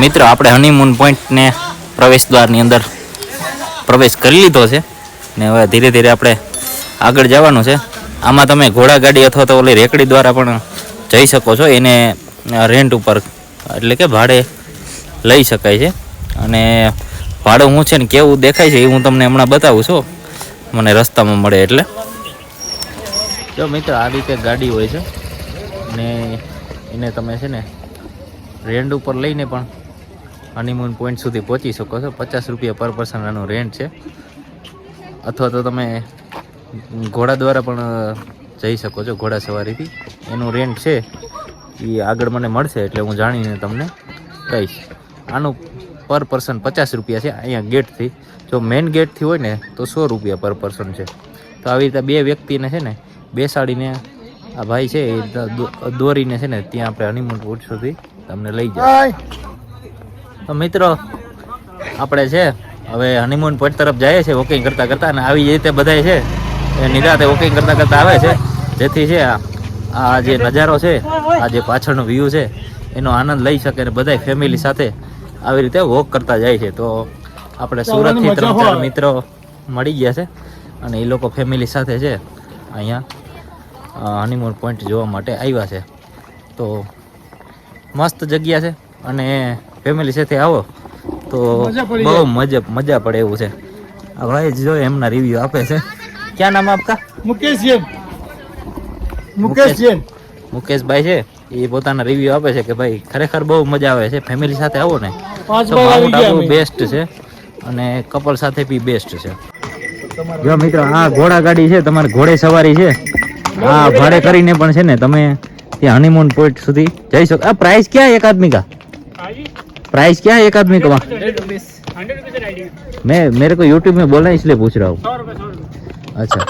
મિત્રો, આપણે હનીમૂન પોઈન્ટને પ્રવેશ દ્વારની અંદર પ્રવેશ કરી લીધો છે ને હવે ધીરે ધીરે આપણે આગળ જવાનું છે. આમાં તમે ઘોડાગાડી અથવા તો ઓલી રેકડી દ્વારા પણ જઈ શકો છો. એને રેન્ટ ઉપર, એટલે કે ભાડે લઈ શકાય છે. અને ભાડું હું છે ને કેવું દેખાય છે એ હું તમને હમણાં બતાવું છું. મને રસ્તામાં મળે એટલે. જો મિત્ર, આ રીતે ગાડી હોય છે. ને એને તમે છે ને રેન્ટ ઉપર લઈને પણ હનીમૂન પોઈન્ટ સુધી પહોંચી શકો છો. પચાસ રૂપિયા પર પર્સન આનું રેન્ટ છે. અથવા તો તમે ઘોડા દ્વારા પણ જઈ શકો છો ઘોડા સવારીથી. એનું રેન્ટ છે એ આગળ મને મળશે એટલે હું જાણીને તમને કહીશ. આનું પર પર્સન પચાસ રૂપિયા છે, અહીંયા ગેટથી જો મેઇન ગેટથી હોય ને, તો સો રૂપિયા પર પર્સન છે. તો આવી રીતે બે વ્યક્તિને છે ને બેસાડીને આ ભાઈ છે એ દોરીને છે ને ત્યાં આપણે હનીમૂન પોઈન્ટ સુધી તમને લઈ જાય તો મિત્રો આપણે છે હવે હનીમૂન પોઈન્ટ તરફ જઈએ છીએ વોકિંગ કરતાં કરતાં અને આવી રીતે બધાય છે એ નિરાતે વોકિંગ કરતાં કરતાં આવે છે. જેથી છે આ આ જે નજારો છે આ જે પાછળનો વ્યૂ છે એનો આનંદ લઈ શકે અને બધાય ફેમિલી સાથે આવી રીતે વોક કરતા જાય છે. તો આપણે સુરતથી ત્રણ ચાર મિત્રો મળી ગયા છે અને એ લોકો ફેમિલી સાથે છે અહીંયા હનીમૂન પોઈન્ટ જોવા માટે આવ્યા છે. તો મસ્ત જગ્યા છે અને ફેમિલી સાથે આવો. તો બહુ મજા મજા પડે એવું છે. આ ભાઈ જો એમના રિવ્યુ આપે છે. ક્યાં નામ આપતા મુકેશ જેમ મુકેશ જેમ મુકેશભાઈ છે. એ પોતાના રિવ્યુ આપે છે કે ભાઈ ખરેખર બહુ મજા આવે છે. ફેમિલી સાથે આવો ને. તો માઉન્ટ આબુ બેસ્ટ છે અને કપલ સાથે બી બેસ્ટ છે. જો મિત્રો આ ઘોડા ગાડી છે તમારે ઘોડે સવારી છે. આ ભાડે કરીને પણ છે ને તમે ત્યાં હનીમૂન પોઈન્ટ સુધી જઈ શકો આ પ્રાઇસ ક્યાં એક આદમી કા प्राइस क्या है एक आदमी का वहाँ मैं मेरे को यूट्यूब में बोलना है इसलिए पूछ रहा हूँ અચ્છા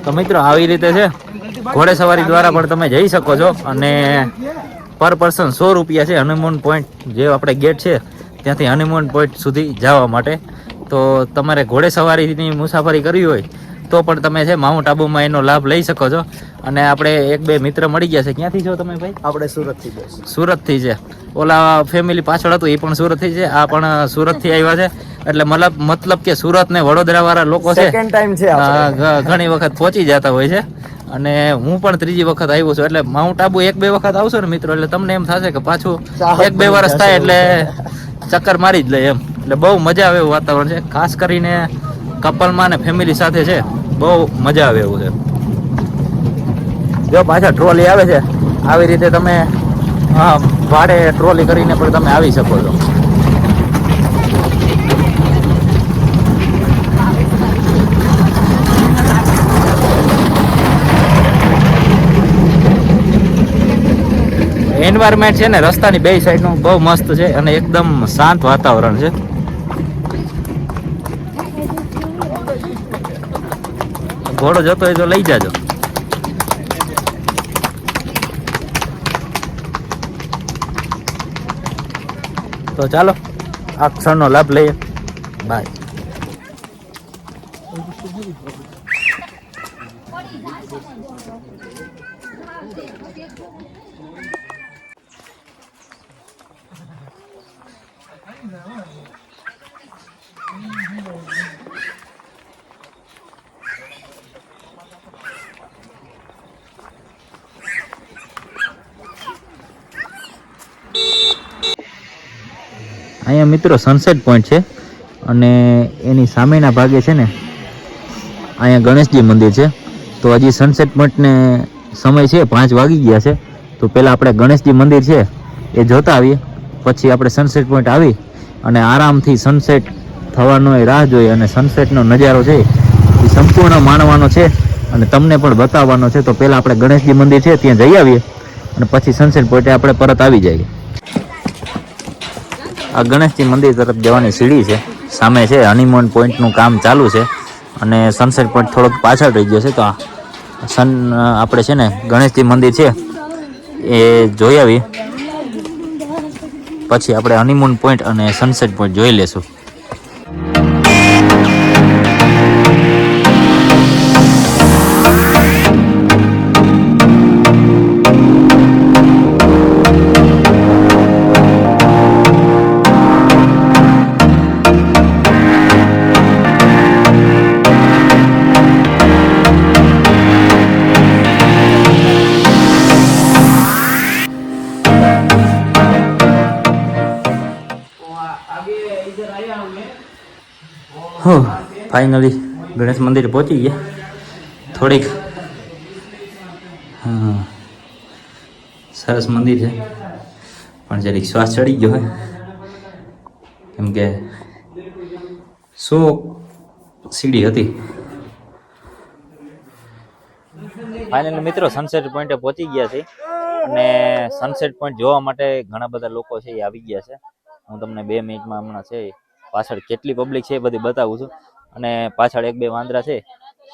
તો મિત્રો આવી રીતે છે ઘોડે સવારી દ્વારા પણ તમે જઈ શકો છો અને પર પર્સન સો રૂપિયા છે હનીમૂન પોઈન્ટ જે આપણે ગેટ છે ત્યાંથી હનીમૂન પોઈન્ટ સુધી જવા માટે તો તમારે ઘોડે સવારીની મુસાફરી કરવી હોય તો પણ તમે છે માઉન્ટ આબુમાં એનો લાભ લઈ શકો છો. અને આપણે એક બે મિત્ર મળી ગયા છે. ક્યાંથી છો તમે ભાઈ? આપણે સુરતથી સુરતથી છે. ઓલા ફેમિલી પાછળ હતું એ પણ સુરતથી છે. આ પણ સુરતથી આવ્યા છે. એટલે મતલબ મતલબ કે સુરત ને વડોદરા વાળા લોકો છે ઘણી વખત પહોંચી જતા હોય છે. અને હું પણ ત્રીજી વખત આવ્યો છું. એટલે માઉન્ટ આબુ એક બે વખત આવશો ને મિત્રો એટલે તમને એમ થશે કે પાછું એક બે વર્ષ થાય એટલે ચક્કર મારી જ લે એમ. એટલે બહુ મજા આવે એવું વાતાવરણ છે. ખાસ કરીને કપલમાં ને ફેમિલી સાથે છે. બહુ મજા આવે એવું છે. જો પાછા ટ્રોલી આવે છે, આવી રીતે તમે ભાડે ટ્રોલી કરીને પણ તમે આવી શકો છો. એન્વાયરમેન્ટ છે ને, રસ્તાની બે સાઈડનું બહુ મસ્ત છે અને એકદમ શાંત વાતાવરણ છે. ઘોડો જતો હોય તો લઈ જાજો. તો ચાલો આ ક્ષણનો લાભ લઈએ. બાય અહીંયા મિત્રો સનસેટ પોઈન્ટ છે અને એની સામેના ભાગે છે ને અહીંયા ગણેશજી મંદિર છે. તો હજી સનસેટ પોઈન્ટને સમય છે પાંચ વાગી ગયા છે. તો પહેલાં આપણે ગણેશજી મંદિર છે એ જોતા આવીએ. પછી આપણે સનસેટ પોઈન્ટ આવી અને આરામથી સનસેટ થવાનો એ રાહ જોઈએ અને સનસેટનો નજારો છે એ સંપૂર્ણ માણવાનો છે અને તમને પણ બતાવવાનો છે. તો પહેલાં આપણે ગણેશજી મંદિર છે, ત્યાં જઈ આવીએ અને પછી સનસેટ પોઈન્ટે આપણે પરત આવી જઈએ. આ ગણેશજી મંદિર તરફ જવાની સીડી છે. સામે છે હનીમૂન પોઈન્ટનું કામ ચાલુ છે. અને સનસેટ પોઈન્ટ થોડોક પાછળ રહી ગયો છે. તો સન આપણે છે ને ગણેશજી મંદિર છે એ જોઈ આવી. પછી આપણે હનીમૂન પોઈન્ટ અને સનસેટ પોઈન્ટ જોઈ લેશું. ફાઇનલી ગણેશ મંદિર પહોંચી ગયા. થોડીક હા સરસ મંદિર છે. પણ જરીક શ્વાસ ચડી ગયો હોય. કેમ કે સો સીડી હતી? ફાઇનલી મિત્રો સનસેટ પોઈન્ટે પહોંચી ગયા છે અને સનસેટ પોઈન્ટ જોવા માટે ઘણા બધા લોકો છે એ આવી ગયા છે. હું તમને બે મિનિટમાં હમણાં છે પાછળ કેટલી પબ્લિક છે એ બધી બતાવું છું. અને પાછળ એક બે વાંદરા છે,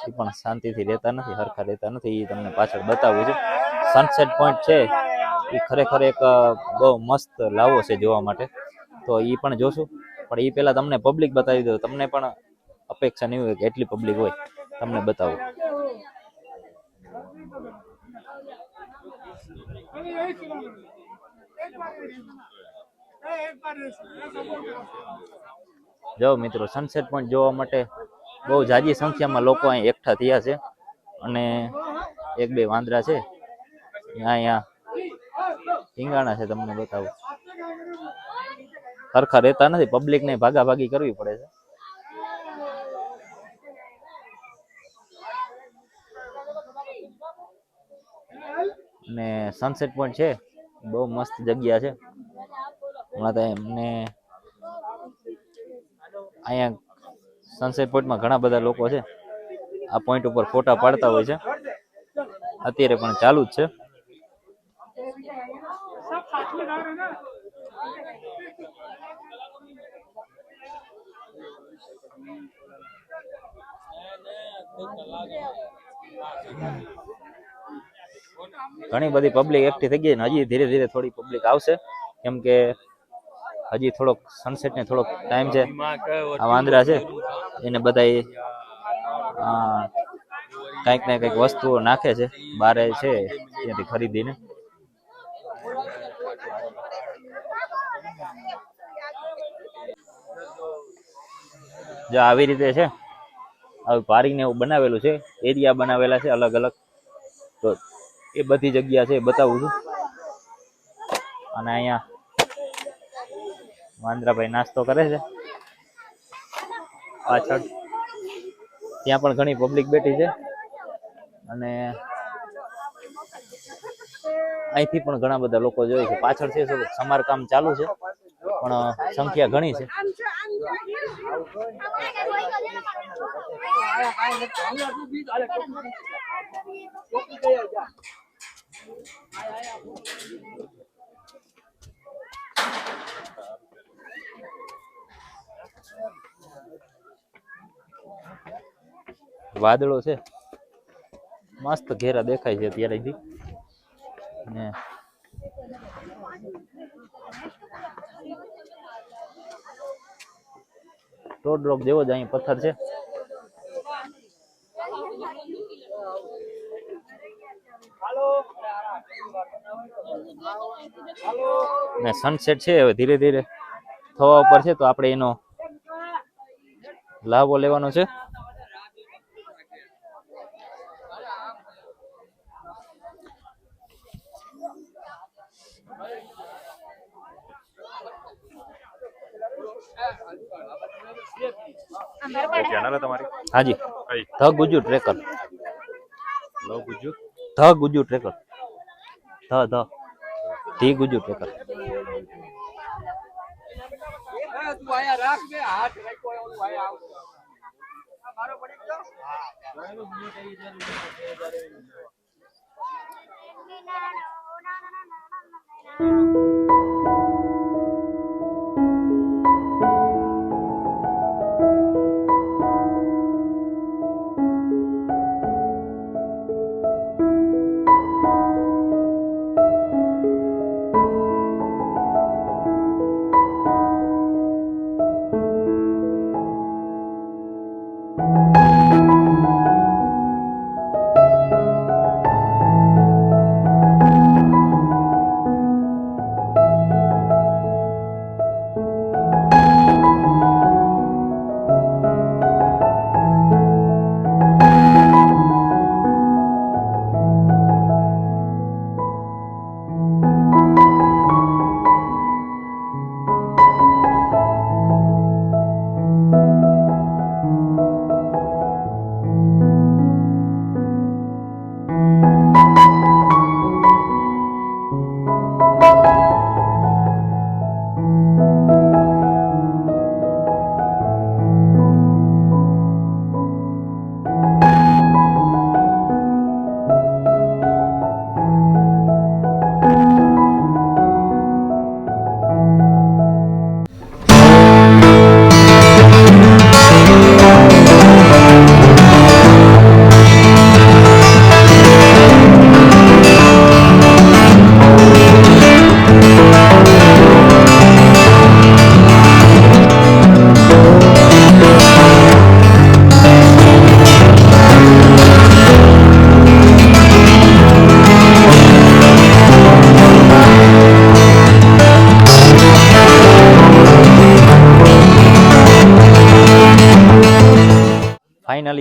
એ પણ શાંતિથી રહેતા નથી, હરખા રહેતા નથી એ તમને પાછળ બતાવું છું. સનસેટ પોઈન્ટ છે એ ખરેખર એક બહુ મસ્ત લાવો છે જોવા માટે. તો એ પણ જોશું. પણ એ પહેલાં તમને પબ્લિક બતાવી દઉં. તમને પણ અપેક્ષા નહીં હોય કે એટલી પબ્લિક હોય. તમને બતાવું. જો મિત્રો સનસેટ પોઈન્ટ જોવા માટે બહુ જાજી સંખ્યામાં લોકો અહીં એકઠા થયા છે અને એક બે વાંદરા છે. અહીંયા ટીંગાણા છે તમને બતાવું. સરખા રહેતા નથી પબ્લિકને ભાગાભાગી કરવી પડે છે. ને સનસેટ પોઈન્ટ છે, બહુ મસ્ત જગ્યા છે. હમણાં તો એમને અહીંયા સનસેટ પોઈન્ટમાં ઘણા બધા લોકો છે. આ પોઈન્ટ ઉપર ફોટા પાડતા હોય છે. અત્યારે પણ ચાલુ જ છે. ઘણી બધી પબ્લિક એકઠી થઈ ગઈ હજી ધીરે ધીરે થોડી પબ્લિક આવશે. કેમ કે હજી થોડોક સનસેટ ને થોડોક ટાઈમ છે. આ વાંદરા છે. એને બધા કંઈક ને કંઈક વસ્તુઓ નાખે છે. બારે છે ત્યાંથી ખરીદીને. જો આવી રીતે છે. આવી પારીને એવું બનાવેલું છે. એરિયા બનાવેલા છે અલગ અલગ. તો એ બધી જગ્યા છે એ બતાવું છું. અને અહીંયા વાંદરાભાઈ નાસ્તો કરે છે. પાછળ ત્યાં પણ ઘણી પબ્લિક બેઠી છે. અને અહીંથી પણ ઘણા બધા લોકો જોઈએ છે. પાછળ છે સમારકામ ચાલુ છે, પણ સંખ્યા ઘણી છે. વાદળો છે. મસ્ત ઘેરા દેખાય છે અત્યારેથી. ને રોડ ડ્રોપ જેવો જ અહીં પથ્થર છે. ને સનસેટ છે હવે ધીરે ધીરે થવા ઉપર છે તો આપણે એનો લાભો લેવાનો છે. હાજી the Gujju tracker the Gujju the Gujju tracker the the the Gujju tracker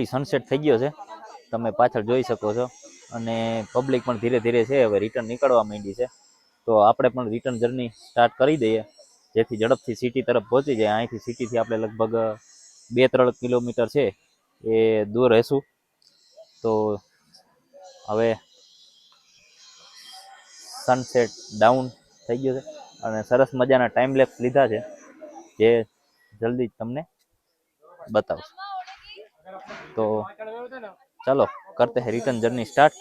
Finally sunset થઈ ગયો છે. તમે પાછળ જોઈ શકો છો. અને પબ્લિક પણ ધીરે ધીરે છે, હવે રિટર્ન નીકળવા માંડી છે. તો આપણે પણ રિટર્ન જર્ની સ્ટાર્ટ કરી દઈએ. જેથી ઝડપથી સિટી તરફ પહોંચી જાય. અહીંથી સિટીથી આપણે લગભગ બે ત્રણ કિલોમીટર છે, એ દૂર રહેશું. તો હવે સનસેટ ડાઉન થઈ ગયો છે. અને સરસ મજાના ટાઈમ લેપ્સ લીધા છે. જે જલ્દી જ તમને બતાવશું. તો ચાલો, કરતે હે રિટર્ન જર્ની સ્ટાર્ટ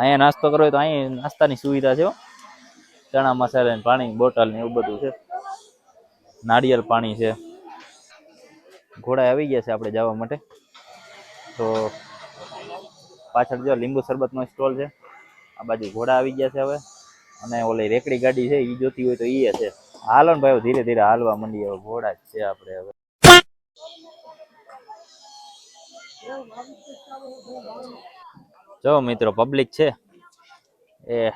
અહીંયા નાસ્તો કરવો હોય તો અહીં નાસ્તાની સુવિધા છે. ચણા મસાલા ને પાણી, બોટલ ને એવું બધું છે. નાળિયેર પાણી છે. ઘોડા આવી ગયા છે આપણે જવા માટે. તો પાછળ જો લીંબુ શરબતનો સ્ટોલ છે. આ બાજુ ઘોડા આવી ગયા છે હવે. અને ઓલી રેકડી ગાડી છે એ જોતી હોય તો એ છે. હાલો ને ભાઈ ધીરે ધીરે હાલવા માંડીએ. હવે ઘોડા જ છે આપણે હવે. જો મિત્રો પબ્લિક છે. એ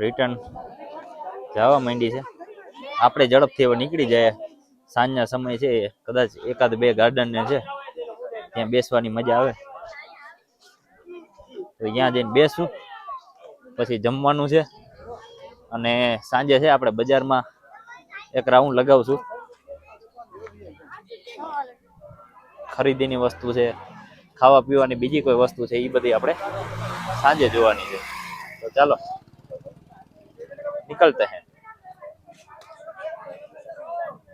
રિટર્ન જવા માંડી છે. આપણે ઝડપથી હવે નીકળી જાય સાંજના સમય છે કદાચ એકાદ બે ગાર્ડન છે. ત્યાં બેસવાની મજા આવે. તો ત્યાં જઈને બેસું. પછી જમવાનું છે. અને સાંજે છે આપણે બજારમાં એક રાઉન્ડ લગાવશું. ખરીદીની વસ્તુ છે. ખાવા પીવાની બીજી કોઈ વસ્તુ છે એ બધી આપણે સાંજે જોવાની છે. તો ચાલો. निकलते हैं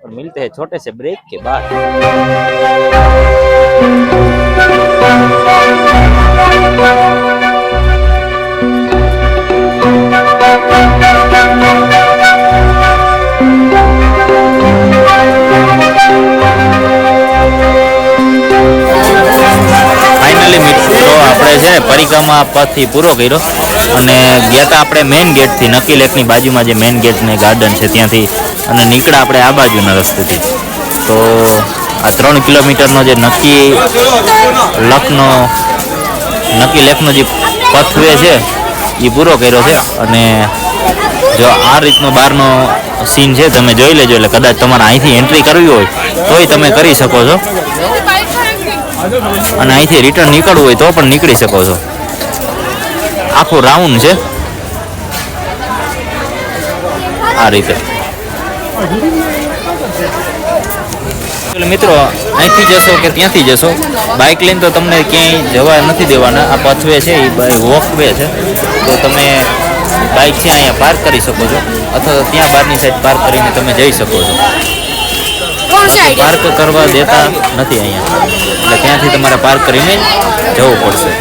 और मिलते हैं छोटे से ब्रेक के बाद પરિક્રમા પથથી પૂરો કર્યો. અને ગયા હતા આપણે મેઇન ગેટથી નકી લેકની બાજુમાં જે મેઇન ગેટ ને ગાર્ડન છે ત્યાંથી. અને નીકળ્યા આપણે આ બાજુના રસ્તેથી. તો આ ત્રણ કિલોમીટરનો જે નક્કી લખનો, નક્કી લેકનો જે પથવે છે એ પૂરો કર્યો છે. અને જો આ રીતનો બહારનો સીન છે, તમે જોઈ લેજો. એટલે કદાચ તમારે અહીંથી એન્ટ્રી કરવી હોય, તોય તમે કરી શકો છો. અને અહીંથી રિટર્ન નીકળવું હોય, તો પણ નીકળી શકો છો. આખું રાઉન્ડ છે. આ રીતે. મિત્રો અહીંથી જશો કે ત્યાંથી જશો? બાઇક લઈને તો તમને ક્યાંય જવા નથી દેવાના. આ પથવે છે એ વોક વે છે. તો તમે બાઇક છે અહીંયા પાર્ક કરી શકો છો. અથવા ત્યાં બહારની સાઈડ પાર્ક કરીને તમે જઈ શકો છો. પાર્ક કરવા દેતા નથી અહીંયા. એટલે ત્યાંથી તમારે પાર્ક કરીને જવું પડશે.